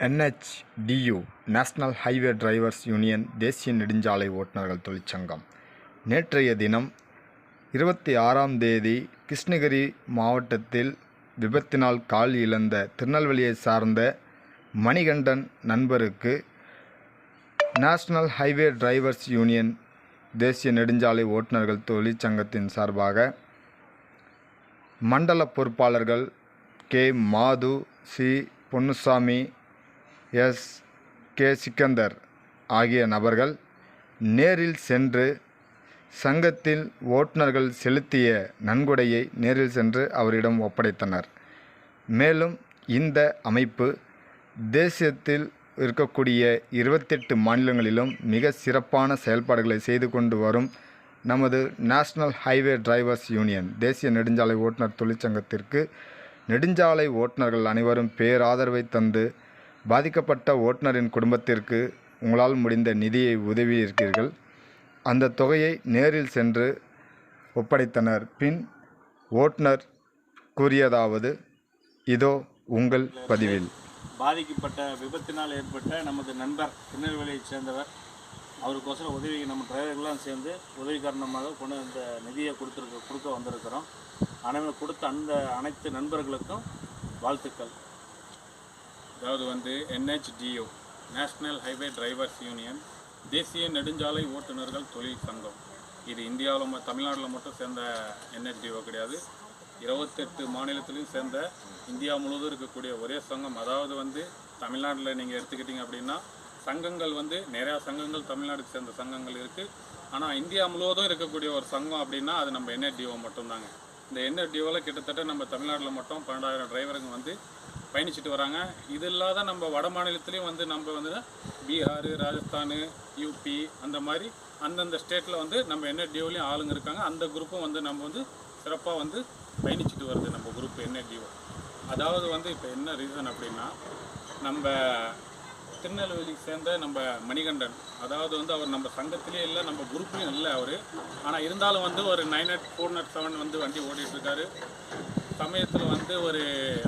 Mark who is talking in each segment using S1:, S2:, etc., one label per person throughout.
S1: N H D U national highway drivers union தேசிய நெடுஞ்சாலை ஓட்டுநர்கள் தொழிற்சங்கம். நேற்றைய தினம் இருபத்தி ஆறாம் தேதி கிருஷ்ணகிரி மாவட்டத்தில் விபத்தினால் கால் இழந்த திருநெல்வேலியை சார்ந்த மணிகண்டன் நண்பருக்கு நேஷ்னல் ஹைவே டிரைவர்ஸ் யூனியன் தேசிய நெடுஞ்சாலை ஓட்டுநர்கள் தொழிற்சங்கத்தின் சார்பாக மண்டல பொறுப்பாளர்கள் K. Madhu C. Ponnusamy S. K. Sikandar ஆகிய நபர்கள் நேரில் சென்று சங்கத்தில் ஓட்டுநர்கள் செலுத்திய நன்கொடையை நேரில் சென்று அவரிடம் ஒப்படைத்தனர். மேலும் இந்த அமைப்பு தேசியத்தில் இருக்கக்கூடிய இருபத்தெட்டு மாநிலங்களிலும் மிக சிறப்பான செயல்பாடுகளை செய்து கொண்டு வரும் நமது நேஷ்னல் ஹைவே டிரைவர்ஸ் யூனியன் தேசிய நெடுஞ்சாலை ஓட்டுநர் தொழிற்சங்கத்திற்கு நெடுஞ்சாலை ஓட்டுநர்கள் அனைவரும் பேராதரவை தந்து பாதிக்கப்பட்ட ஓட்டுநரின் குடும்பத்திற்கு உங்களால் முடிந்த நிதியை உதவியிருக்கிறீர்கள். அந்த தொகையை நேரில் சென்று ஒப்படைத்தனர். பின் ஓட்டுநர் கூறியதாவது இதோ உங்கள் பதிவில்.
S2: பாதிக்கப்பட்ட விபத்தினால் ஏற்பட்ட நமது நண்பர் திருநெல்வேலியைச் சேர்ந்தவர். அவருக்கோசரம் உதவி நம்ம டிரைவர்கள்லாம் சேர்ந்து உதவி காரணமாக கொண்டு அந்த நிதியை கொடுத்துருக்க கொடுக்க வந்திருக்கிறோம். அனைவரும் கொடுத்த அந்த அனைத்து நண்பர்களுக்கும் வாழ்த்துக்கள்.
S3: அதாவது வந்து N H D O national highway drivers union தேசிய நெடுஞ்சாலை ஓட்டுநர்கள் தொழில் சங்கம். இது இந்தியாவில் ம- தமிழ்நாட்டில் மட்டும் சேர்ந்த என்ஹெச்டிஓ கிடையாது. இருபத்தெட்டு மாநிலத்திலையும் சேர்ந்த இந்தியா முழுவதும் இருக்கக்கூடிய ஒரே சங்கம். அதாவது வந்து தமிழ்நாட்டில் நீங்கள் எடுத்துக்கிட்டிங்க அப்படின்னா சங்கங்கள் வந்து நிறையா சங்கங்கள் தமிழ்நாடுக்கு சேர்ந்த சங்கங்கள் இருக்குது ஆனால் இந்தியா முழுவதும் இருக்கக்கூடிய ஒரு சங்கம் அப்படின்னா அது நம்ம என்ஹெச்டிஓ மட்டும்தாங்க. இந்த என்ஹெச்டிஓவில் கிட்டத்தட்ட நம்ம தமிழ்நாட்டில் மட்டும் பன்னெண்டாயிரம் டிரைவருங்க வந்து பயணிச்சுட்டு வராங்க. இது இல்லாத நம்ம வட மாநிலத்துலேயும் வந்து நம்ம வந்து பீகார் ராஜஸ்தான் யூபி அந்த மாதிரி அந்தந்த ஸ்டேட்டில் வந்து நம்ம என்எஸ்டிஓலையும் ஆளுங்க இருக்காங்க. அந்த குரூப்பும் வந்து நம்ம வந்து சிறப்பாக வந்து பயணிச்சுட்டு வருது நம்ம குரூப் டியூ அதாவது வந்து இப்போ என்ன ரீசன் அப்படின்னா நம்ம திருநெல்வேலி சேர்ந்த நம்ம மணிகண்டன். அதாவது வந்து அவர் நம்ம சங்கத்திலே இல்லை நம்ம குரூப்லேயும் இல்லை அவர். ஆனால் இருந்தாலும் வந்து ஒரு nine eight four nought seven வந்து வண்டி ஓடிட்டுருக்காரு சமயத்தில் வந்து ஒரு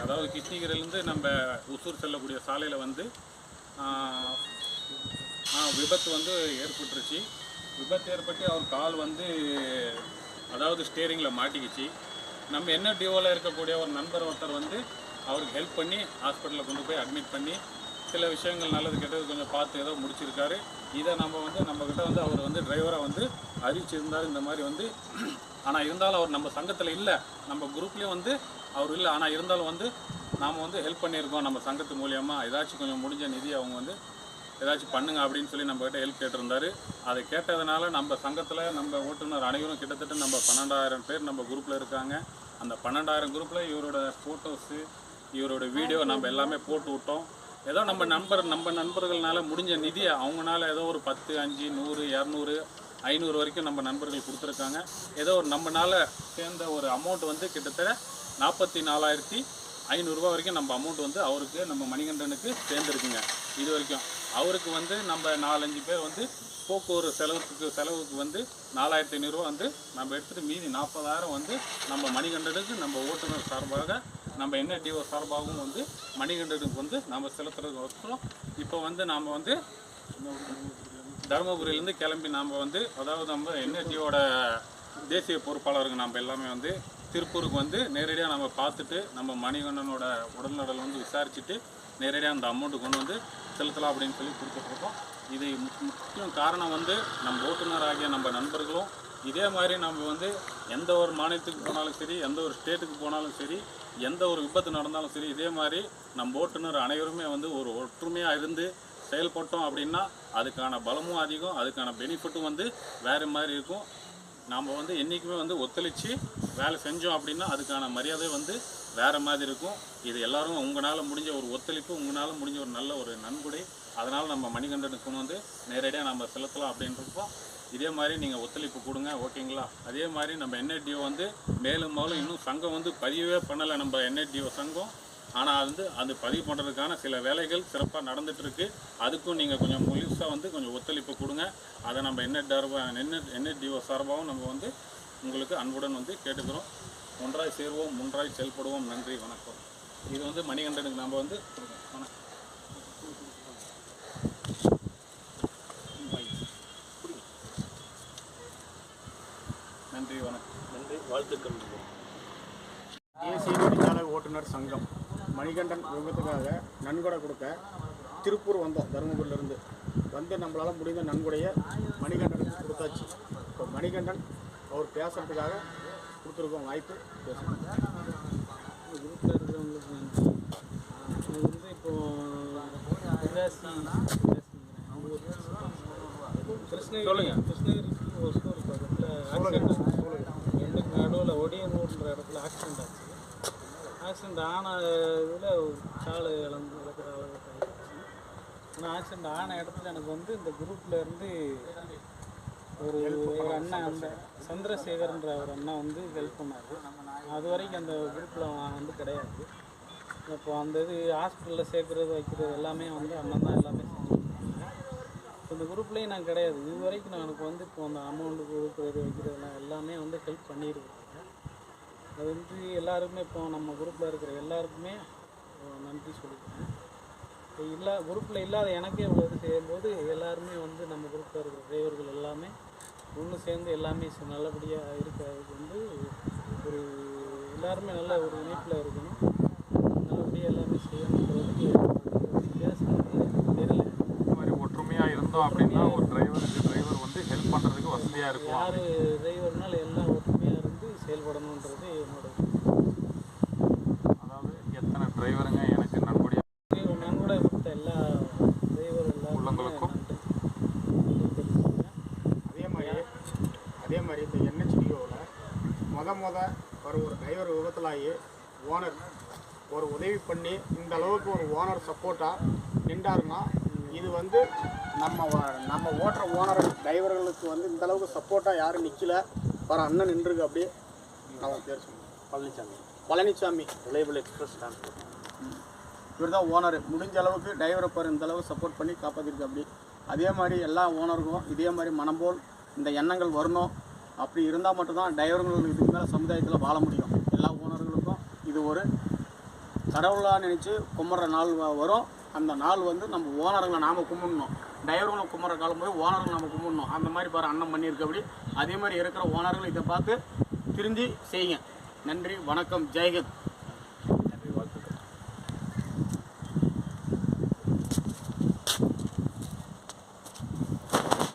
S3: அதாவது கிருஷ்ணகிரிலேருந்து நம்ம ஒசூர் செல்லக்கூடிய சாலையில் வந்து விபத்து வந்து ஏற்பட்டுருச்சு. விபத்து ஏற்பட்டு அவர் கால் வந்து அதாவது ஸ்டேரிங்கில் மாட்டிக்கிச்சு. நம்ம என்ன டியூவில் இருக்கக்கூடிய ஒரு நண்பர் ஒருத்தர் வந்து அவருக்கு ஹெல்ப் பண்ணி ஹாஸ்பிட்டலில் கொண்டு போய் அட்மிட் பண்ணி சில விஷயங்கள் நல்லது கெட்டது கொஞ்சம் பார்த்து ஏதோ முடிச்சிருக்காரு. இதை நம்ம வந்து நம்மக்கிட்ட வந்து அவர் வந்து டிரைவராக வந்து அறிவிச்சிருந்தார் இந்த மாதிரி வந்து. ஆனால் இருந்தாலும் அவர் நம்ம சங்கத்தில் இல்லை. நம்ம குரூப்லேயும் வந்து அவர் இல்லை. ஆனால் இருந்தாலும் வந்து நாம் வந்து ஹெல்ப் பண்ணியிருக்கோம் நம்ம சங்கத்து மூலியமாக ஏதாச்சும் கொஞ்சம் முடிஞ்ச நிதி அவங்க வந்து ஏதாச்சும் பண்ணுங்க அப்படின்னு சொல்லி நம்மக்கிட்ட ஹெல்ப் கேட்டிருந்தாரு. அதை கேட்டதுனால நம்ம சங்கத்தில் நம்ம ஓட்டுநர் அனைவரும் கிட்டத்தட்ட நம்ம பன்னெண்டாயிரம் பேர் நம்ம குரூப்பில் இருக்காங்க. அந்த பன்னெண்டாயிரம் குரூப்பில் இவரோட ஃபோட்டோஸு இவரோட வீடியோ நம்ம எல்லாமே போட்டு விட்டோம். ஏதோ நம்ம நண்பர் நம்ம நண்பர்கள்னால முடிஞ்ச நிதியை அவங்களால ஏதோ ஒரு பத்து அஞ்சு நூறு இரநூறு ஐநூறு வரைக்கும் நம்ம நண்பர்கள் கொடுத்துருக்காங்க. ஏதோ ஒரு நம்மனால சேர்ந்த ஒரு அமௌண்ட் வந்து கிட்டத்தட்ட நாற்பத்தி நாலாயிரத்தி ஐநூறுரூவா வரைக்கும் நம்ம அமௌண்ட் வந்து அவருக்கு நம்ம மணிகண்டனுக்கு சேர்ந்துருக்குங்க. இது வரைக்கும். அவருக்கு வந்து நம்ம நாலஞ்சு பேர் வந்து போக்குவரத்து செலவுக்கு செலவுக்கு வந்து நாலாயிரத்தி ஐநூறுரூவா வந்து நம்ம எடுத்துகிட்டு மீதி நாற்பதாயிரம் வந்து நம்ம மணிகண்டனுக்கு நம்ம ஓட்டுநர் சார்பாக நம்ம என்ன டிஓ சார்பாகவும் வந்து மணிகண்டனுக்கு வந்து நம்ம செலுத்துறதுக்கு வசரம் இப்போ வந்து நாம் வந்து தருமபுரியிலேருந்து கிளம்பி நாம் வந்து அதாவது நம்ம என்எஸ்டியோட தேசிய பொறுப்பாளருக்கு நம்ம எல்லாமே வந்து திருப்பூருக்கு வந்து நேரடியாக நம்ம பார்த்துட்டு நம்ம மணிகண்டனோட உடல்நடல் வந்து விசாரிச்சுட்டு நேரடியாக அந்த அமௌண்ட்டு கொண்டு வந்து செலுத்தலாம் அப்படின்னு சொல்லி கொடுத்துட்ருக்கோம் இது முக்கியம் காரணம் வந்து நம்ம ஓட்டுநராகிய நம்ம நண்பர்களும் இதே மாதிரி நம்ம வந்து எந்த ஒரு மாநிலத்துக்கு போனாலும் சரி எந்த ஒரு ஸ்டேட்டுக்கு போனாலும் சரி எந்த ஒரு விபத்து நடந்தாலும் சரி இதே மாதிரி நம்ம ஓட்டுநர் அனைவருமே வந்து ஒரு ஒற்றுமையாக இருந்து செயல்பட்டோம் அப்படின்னா அதுக்கான பலமும் அதிகம் அதுக்கான பெனிஃபிட்டும் வந்து வேறு மாதிரி இருக்கும். நாம் வந்து என்றைக்குமே வந்து ஒத்துழைச்சு வேலை செஞ்சோம் அப்படின்னா அதுக்கான மரியாதை வந்து வேறு மாதிரி இருக்கும். இது எல்லாரும் உங்களால் முடிஞ்ச ஒரு ஒத்துழைப்பு உங்களால் முடிஞ்ச ஒரு நல்ல ஒரு நன்கொடை அதனால் நம்ம மணிகண்டனுக்கு வந்து நேரடியாக நம்ம செலுத்தலாம் அப்படின்றப்போ இதே மாதிரி நீங்கள் ஒத்துழைப்பு கொடுங்க ஓகேங்களா? அதே மாதிரி நம்ம என்ஐடிஓ வந்து மேலும் மேலும் இன்னும் சங்கம் வந்து பதிவே பண்ணலை நம்ம என்ஐடிஓ சங்கம். ஆனால் வந்து அது பதிவு பண்ணுறதுக்கான சில வேலைகள் சிறப்பாக நடந்துகிட்ருக்கு அதுக்கும் நீங்கள் கொஞ்சம் முழுசாக வந்து கொஞ்சம் ஒத்துழைப்பு கொடுங்க. அதை நம்ம என்ன என்எட் என்எட்டிஓ சார்பாகவும் நம்ம வந்து உங்களுக்கு அன்புடன் வந்து கேட்டுக்கிறோம். ஒன்றாய் சேர்வோம் ஒன்றாய் செயல்படுவோம். நன்றி வணக்கம். இது வந்து மணிகண்டனுக்கு நம்ம வந்து வணக்கம். நன்றி வாழ்த்துக்கள்.
S4: தேசிய நெடுஞ்சாலை ஓட்டுநர் சங்கம் மணிகண்டன் விபத்துக்காக நன்கொடை கொடுக்க திருப்பூர் வந்தோம் தருமபுரியிலேருந்து வந்து நம்மளால் முடிந்த நன்கொடையை மணிகண்டனுக்கு கொடுத்தாச்சு. இப்போ மணிகண்டன் அவர் பேசுகிறதுக்காக கொடுத்துருக்கோம் வாய்ப்பு பேசணும்
S5: வந்து இப்போது கிருஷ்ணகிரி சொல்லுங்கள் கிருஷ்ணகிரி ஒரு ஸ்கூல் பக்கத்தில் ஆக்சிடென்ட் ஆச்சு. ஆக்சிடென்ட் ஆன இதில் கால் இழந்து இழக்கிற அளவுக்கு ஆகிடுச்சு ஆனால் ஆக்சிடென்ட் ஆன இடத்துல எனக்கு வந்து இந்த குரூப்பில் இருந்து ஒரு ஒரு அண்ணன் அந்த சந்திரசேகர்ன்ற ஒரு அண்ணன் வந்து ஹெல்ப் பண்ணார். அது வரைக்கும் அந்த குரூப்பில் வந்து கிடையாது. இப்போ அந்த இது ஹாஸ்பிட்டலில் சேர்க்குறது வைக்கிறது எல்லாமே வந்து அண்ணன் தான் எல்லாமே இந்த குரூப்லேயும் நான் கிடையாது. இது வரைக்கும் நான் எனக்கு வந்து இப்போ அந்த அமௌண்ட்டு கொடுக்குறது வைக்கிறதுலாம் எல்லாமே வந்து ஹெல்ப் பண்ணியிருக்காங்க அது வந்து எல்லாருக்குமே இப்போ நம்ம குரூப்பில் இருக்கிற எல்லாருக்குமே நன்றி சொல்லிக்கிறேன். இப்போ இல்லா குரூப்பில் இல்லாத எனக்கே இவ்வளோ இது செய்யும்போது எல்லாருமே வந்து நம்ம குரூப்பில் இருக்கிற டிரைவர்கள் எல்லாமே ஒன்று சேர்ந்து எல்லாமே நல்லபடியாக இருக்கிறதுக்கு வந்து ஒரு எல்லாருமே நல்ல ஒரு இணைப்பில் இருக்கணும். நல்லபடியாக எல்லாமே செய்யணுன்றதுக்கு தெரியல.
S3: இந்த மாதிரி ஒற்றுமையாக இருந்தோம் அப்படின்னா ஒரு டிரைவருக்கு டிரைவர் வந்து ஹெல்ப் பண்ணுறதுக்கு வசதியாக இருக்கும்
S5: யார் டிரைவர்னாலும் எல்லாம் இருந்து செயல்படணுன்றது என்னோட
S3: அதாவது எத்தனை டிரைவருங்க எனக்கு
S5: டிரைவர் நன்கொடை கொடுத்த எல்லா டிரைவர் எல்லாருக்குமே
S3: உள்ளங்களுக்கும்.
S4: அதே மாதிரி அதே மாதிரி இந்த என்ஹெச்டிஓவில் முத முத ஒரு ஒரு டிரைவர் விபத்துலாகி ஓனர் ஒரு உதவி பண்ணி இந்த அளவுக்கு ஒரு ஓனர் சப்போர்ட்டாக நின்றாருன்னா இது வந்து நம்ம நம்ம ஓட்டுற ஓனர் டிரைவர்களுக்கு வந்து இந்த அளவுக்கு சப்போர்ட்டாக யாரும் நிற்கல வர அண்ணன் நின்றுருக்கு அப்படியே அவன் பேர் சொல்லுங்க
S2: Palanisamy
S4: Palanisamy
S2: reliable express transport
S4: இவர் தான் ஓனர். முடிஞ்ச அளவுக்கு டிரைவரை பாரு இந்த அளவு சப்போர்ட் பண்ணி காப்பாற்றிருக்கு அப்படி. அதே மாதிரி எல்லா ஓனருக்கும் இதே மாதிரி மனம் போல் இந்த எண்ணங்கள் வரணும். அப்படி இருந்தால் மட்டும்தான் டிரைவர்கள் இதுக்கு மேலே சமுதாயத்தில் வாழ முடியும். எல்லா ஓனர்களுக்கும் இது ஒரு கடவுளாக நினச்சி கும்பிட்ற நாள் வரும். அந்த நாள் வந்து நம்ம ஓனர்களை நாம் கும்பிடணும். டிரைவர்களை கும்பிட்ற காலம் போய் ஓனர்கள் நம்ம கும்பிடணும். அந்த மாதிரி பாரு அண்ணன் பண்ணியிருக்கபடி அப்படி. அதே மாதிரி இருக்கிற ஓனர்கள் இதை பார்த்து திருந்தி செய்யுங்க நன்றி வணக்கம் ஜெயகத்